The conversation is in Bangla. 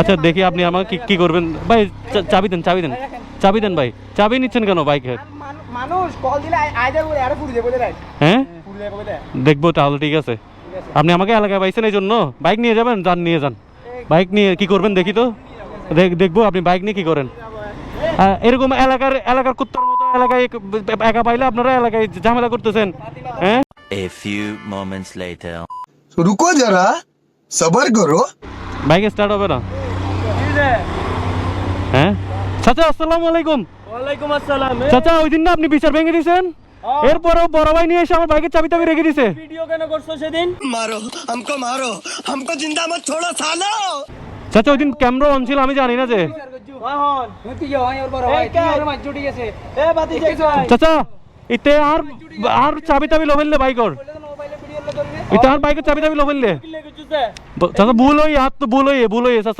আচ্ছা দেখি আপনি আমাকে কি কি করবেন। ভাই চাবি দেন চাবি দেন। চাবি দেন ভাই। চাবি নিচ্ছেন কেন বাইকের? মানুষ কল দিলে হ্যাঁ? দেখব তাহলে ঠিক আছে। আপনি আমাকে এলাকায় পাইছেন এই জন্য? বাইক নিয়ে যাবেন? যান নিয়ে যান। বাইক নিয়ে কি করবেন দেখি তো? দেখব আপনি বাইক নিয়ে কি করেন। এরকম এলাকার এলাকার কুত্তার মতো এলাকায় একা পাইলে আপনারা এলাকায় ঝামেলা করতেছেন। হ্যাঁ? A few moments later. রুকো যারা সবার করো। বাইক স্টার্ট হবে না হ্যাঁ চাচা আসসালামু আলাইকুম ওয়ালাইকুম আসসালাম চাচা ওই দিন না আপনি বিচার ভেঙে দিয়েছেন এরপরেও বড় ভাই নিয়ে এসে আমার বাইকের চাবি টাবি রেখে দিছে ভিডিও কেন করছো সেদিন मारो हमको मारो हमको जिंदा मत छोड़ो सालो চাচা ওই দিন ক্যামেরা অন ছিল আমি জানি না যে হন তুই যাও ওর বড় ভাই তুই ওর মাঝ জুটি গেছে এ বাতি যাইছো চাচা ইতে আর আর চাবি টাবি লো ফেললে বাইকর ইতে আর বাইকের চাবি টাবি লো। চাচা ভুল হই হাত তো ভুল হই ভুল হই চাচা।